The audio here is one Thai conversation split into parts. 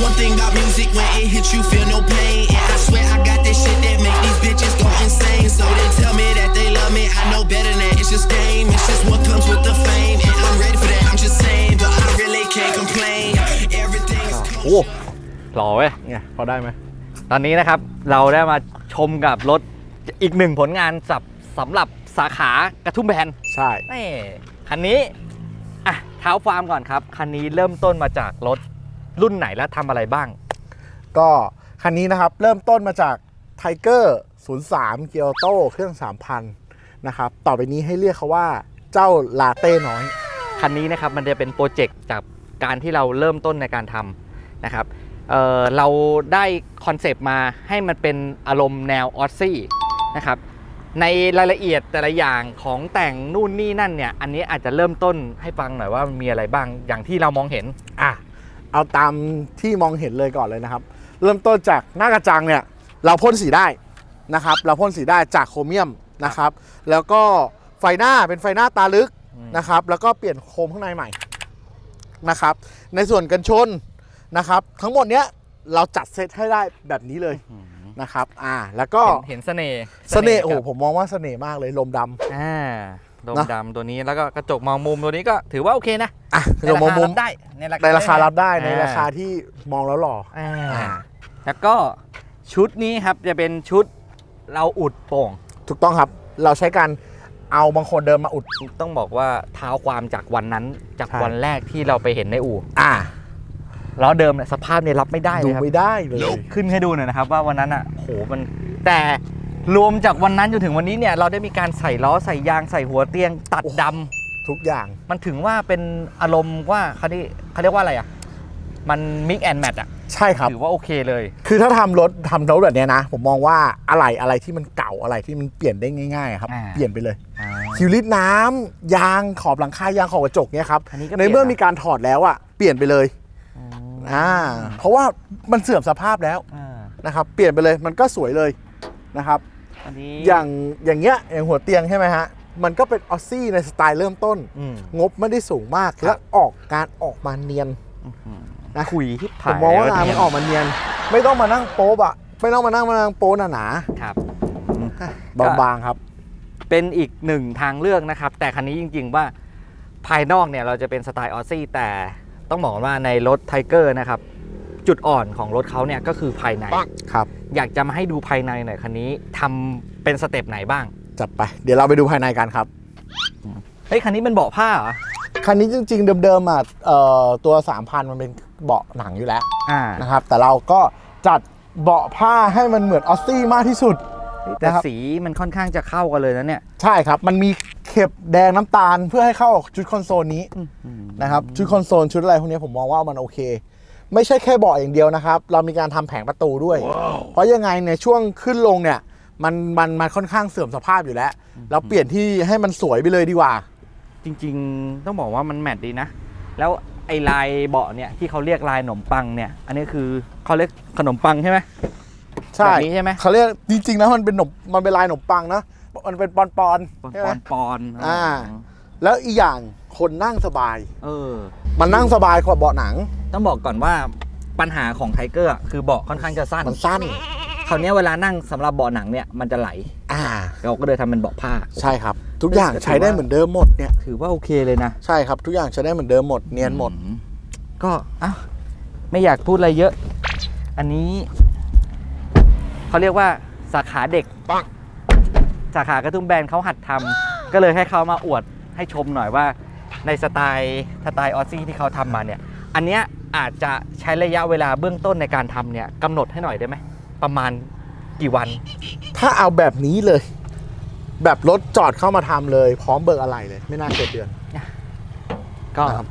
One thing about music, when it hits you, feel no pain. And I swear I got that shit that make these bitches go insane. So they tell me that they love me, I know better than that. It's just game, it's just what comes with the fame. And I'm ready for that, I'm just saying, but I really can't complain. Everything's โอ้หล่อเว้ยไงพอได้ไหมตอนนี้นะครับเราได้มาชมกับรถอีกหนึ่งผลงานสับสำหรับสาขากระทุ่มแบนใช่ นี่คันนี้อะเท้าฟาร์มก่อนครับ คันนี้เริ่มต้นมาจากรถ รุ่นไหนและทำอะไรบ้าง ก็คันนี้นะครับเริ่มต้นมาจากไทเกอร์03เกียวโตเครื่อง 3,000 นะครับ ต่อไปนี้ให้เรียกเขาว่าเจ้าลาเต้น้อย คันนี้นะครับมันจะเป็นโปรเจกต์จากการที่เราเริ่มต้นในการทำนะครับเอ่อเราได้คอนเซปต์มาให้มันเป็นอารมณ์แนวออสซี่นะครับในรายละเอียดแต่ละอย่างของแต่งนู่นนี่นั่นเนี่ย อันนี้อาจจะเริ่มต้นให้ฟังหน่อยว่ามันมีอะไรบ้างอย่างที่เรามองเห็นอะ เอาตามที่มองเห็นเลยก่อนเลยนะครับ เริ่มต้นจากหน้ากระจังเนี่ย เราพ่นสีได้นะครับ เราพ่นสีได้จากโครเมียมนะครับ แล้วก็ไฟหน้าเป็นไฟหน้าตาลึกอืมนะครับ แล้วก็เปลี่ยนโคมข้างในใหม่นะครับ ในส่วนกันชนนะครับ ทั้งหมดเนี้ยเราจัดเซตให้ได้แบบนี้เลยนะครับ อ่า แล้วก็เห็นเห็นเสน่ห์เสน่ห์โอ้โหกับผมมองว่าเสน่ห์มากเลยลมดำอ่า โดมนะดำตัวนี้แล้วก็กระจกมองมุมตัวนี้ก็ถือว่าโอเคนะอะในลมราคามุมรับได้ในราคาในราคารับได้ในอ่ราคาที่มองแล้วหล่ออ่าอ่าแล้วก็ชุดนี้ครับจะเป็นชุดเราอุดโป่ง ถูกต้องครับเราใช้การเอาบางคนเดินมาอุด ต้องบอกว่าเท้าความจากวันนั้นจากใช่ วันแรกที่เราไปเห็นในอู่อ่าล้อเดิมเนี่ยสภาพเนี่ยรับไม่ได้ดูเลยครับ ไม่ได้เลย ขึ้นให้ดูหน่อยนะครับว่าวันนั้นอะโหมันแต่ รวมจากวันนั้นจนถึงวันนี้เนี่ยเราได้มีการใส่ล้อใส่ยางใส่หัวเตียง ตัดดำทุกอย่าง มันถึงว่าเป็นอารมณ์ว่าเขาที่เขาเรียกว่าอะไรอะ มันมิกแอนแมทอะใช่ครับ ถือว่าโอเคเลย คือถ้าทำรถทำรถแบบเนี้ยนะ ผมมองว่าอะไรอะไรที่มันเก่าอะไรที่มันเปลี่ยนได้ง่ายๆครับ อ่า เปลี่ยนไปเลย คิวลิตน้ำยางขอบหลังคายางขอบกระจกเนี้ยครับ อันนี้ก็ในเมื่อเปลี่ยนนะมีการถอดแล้วอะเปลี่ยนไปเลยอ่าเพราะว่ามันเสื่อมสภาพแล้วอ่านะครับ เปลี่ยนไปเลยมันก็สวยเลยนะครับ อันนี้อย่างอย่างเงี้ยอย่างหัวเตียงใช่ไหมฮะ มันก็เป็นออสซี่ในสไตล์เริ่มต้น อืมงบไม่ได้สูงมาก และออกการออกมาเนียน นะ คุยที่ผผ่ามนมองว่าแล้วงานเยมันออกมาเนียน ไม่ต้องมานั่งโป๊บอะไม่ต้องมานั่งมานั่งโป๊หนาครับๆบางๆครับ เป็นอีกหนึ่งทางเลือกนะครับ แต่คันนี้จริงๆว่าภายนอกเนี่ยเราจะเป็นสไตล์ออสซี่แต่ต้องบอกว่าในรถไทเกอร์นะครับ จุดอ่อนของรถเขาเนี่ยก็คือภายใน ครับ อยากจะมาให้ดูภายในหน่อยคันนี้ทำเป็นสเต็ปไหนบ้าง จัดไป เดี๋ยวเราไปดูภายในกันครับ เฮ้ยคันนี้เป็นเบาะผ้าเหรอ คันนี้จริง ๆ เดิมๆอะเอ่อตัว 3,000 มันเป็นเบาะหนังอยู่แล้วอ่านะครับ แต่เราก็จัดเบาะผ้าให้มันเหมือนออสซี่มากที่สุด แต่นะครับ สีมันค่อนข้างจะเข้ากันเลยนะเนี่ย ใช่ครับ มันมีเข็บแดงน้ำตาลเพื่อให้เข้ากับชุดคอนโซลนี้นะครับ ชุดคอนโซลชุดอะไรพวกนี้ผมมองว่ามันโอเค ไม่ใช่แค่เบาะอย่างเดียวนะครับ เรามีการทำแผงประตูด้วย เพราะยังไงในช่วงขึ้นลงเนี่ยมันมันมันค่อนข้างเสื่อมสภาพอยู่แล้ว เราเปลี่ยนที่ให้มันสวยไปเลยดีกว่า จริงๆต้องบอกว่ามันแมทดีนะ แล้วไอ้ลายเบาะเนี่ยที่เขาเรียกลายขนมปังเนี่ย อันนี้คือเขาเรียกขนมปังใช่ไหมใช่แบบนี้ใช่ไหมเขาเรียกจริงๆแล้วมันเป็นหนมมันเป็นลายขนมปังนะมันเป็นปอนปอนปอนใช่ปไหมอนปอนอ่าแล้วอีกอย่าง คนนั่งสบาย เออ มันนั่งสบายกว่าเบาะหนัง ต้องบอกก่อนว่าปัญหาของไทเกอร์คือเบาะค่อนข้างจะสั้นมันสั้นคราวเนี้ยเวลานั่งสำหรับเบาะหนังเนี่ยมันจะไหล อ่า เราก็เลยทำเป็นเบาะผ้า ใช่ครับ ทุกอย่างใช้ได้เหมือนเดิมหมดเนี่ย ถือว่าโอเคเลยนะ ใช่ครับ ทุกอย่างใช้ได้เหมือนเดิมหมด เนียนหมดอืก็อ้าวไม่อยากพูดอะไรเยอะ อันนี้เขาเรียกว่าสาขาเด็กปังสาขากระทุ่มแบนเขาหัดทำก็เลยให้เขามาอวดให้ชมหน่อยว่า ในสไตล์สไตล์ออสซี่ที่เขาทำมาเนี่ย อันเนี้ยอาจจะใช้ระยะเวลาเบื้องต้นในการทำเนี่ยกำหนดให้หน่อยได้ไหม ประมาณกี่วัน ถ้าเอาแบบนี้เลย แบบรถจอดเข้ามาทำเลย พร้อมเบิกอะไรเลย ไม่น่าเกินเดือนก็ นะครับ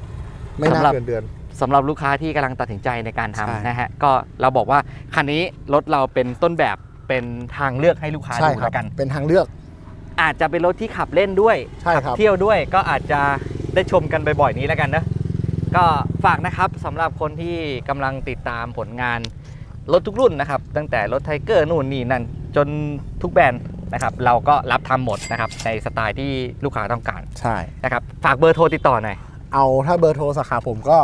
ไม่น่าสำหรับเกินเดือน สำหรับลูกค้าที่กำลังตัดสินใจในการใช่ทำนะฮะก็เราบอกว่าคันนี้รถเราเป็นต้นแบบเป็นทางเลือกให้ลูกค้าใช่ดูครับแล้วกัน เป็นทางเลือกอาจจะเป็นรถที่ขับเล่นด้วย ใช่ขัครับ เที่ยวด้วยก็อาจจะ ได้ชมกันบ่อยๆนี้แล้วกันนะก็ฝากนะครับสำหรับคนที่กำลังติดตามผลงานรถทุกรุ่นนะครับ ตั้งแต่รถไทเกอร์นู่นนี่นั่นจนทุกแบรนด์นะครับเราก็รับทำหมดนะครับในสไตล์ที่ลูกค้าต้องการใช่ นะครับฝากเบอร์โทรติดต่อหน่อย เอาถ้าเบอร์โทรสาขาผมก็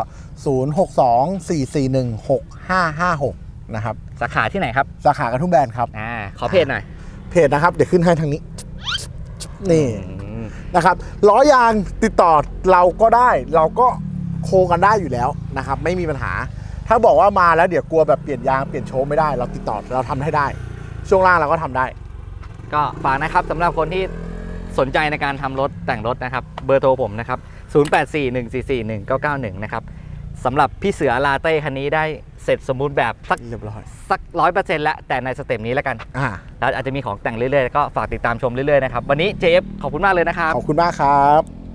0624416556 นะครับ สาขาที่ไหนครับ สาขากระทุ่มแบนครับ อ่าขอเพจหน่อย เพจนะครับ เดี๋ยวขึ้นให้ทางนี้ นี่ อืม นะครับล้อยางติดต่อเราก็ได้ เราก็โคกันได้อยู่แล้วนะครับไม่มีปัญหา ถ้าบอกว่ามาแล้วเดี๋ยวกลัวแบบเปลี่ยนยางเปลี่ยนโชว์ไม่ได้ เราติดต่อเราทำให้ได้ ช่วงล่างเราก็ทำได้ ก็ฝากนะครับสำหรับคนที่สนใจในการทำรถแต่งรถนะครับ เบอร์โทรผมนะครับ 0841441991 นะครับ สำหรับพี่เสือลาเต้คันนี้ได้เสร็จสมบูรณ์แบบสักเรียบร้อย สักร้อยเปอร์เซ็นต์แล้วแต่ในสเต็ปนี้แล้วกัน อ่า แล้วอาจจะมีของแต่งเรื่อยๆก็ฝากติดตามชมเรื่อยๆนะครับ วันนี้เจฟขอบคุณมากเลยนะครับ ขอบคุณมากครับ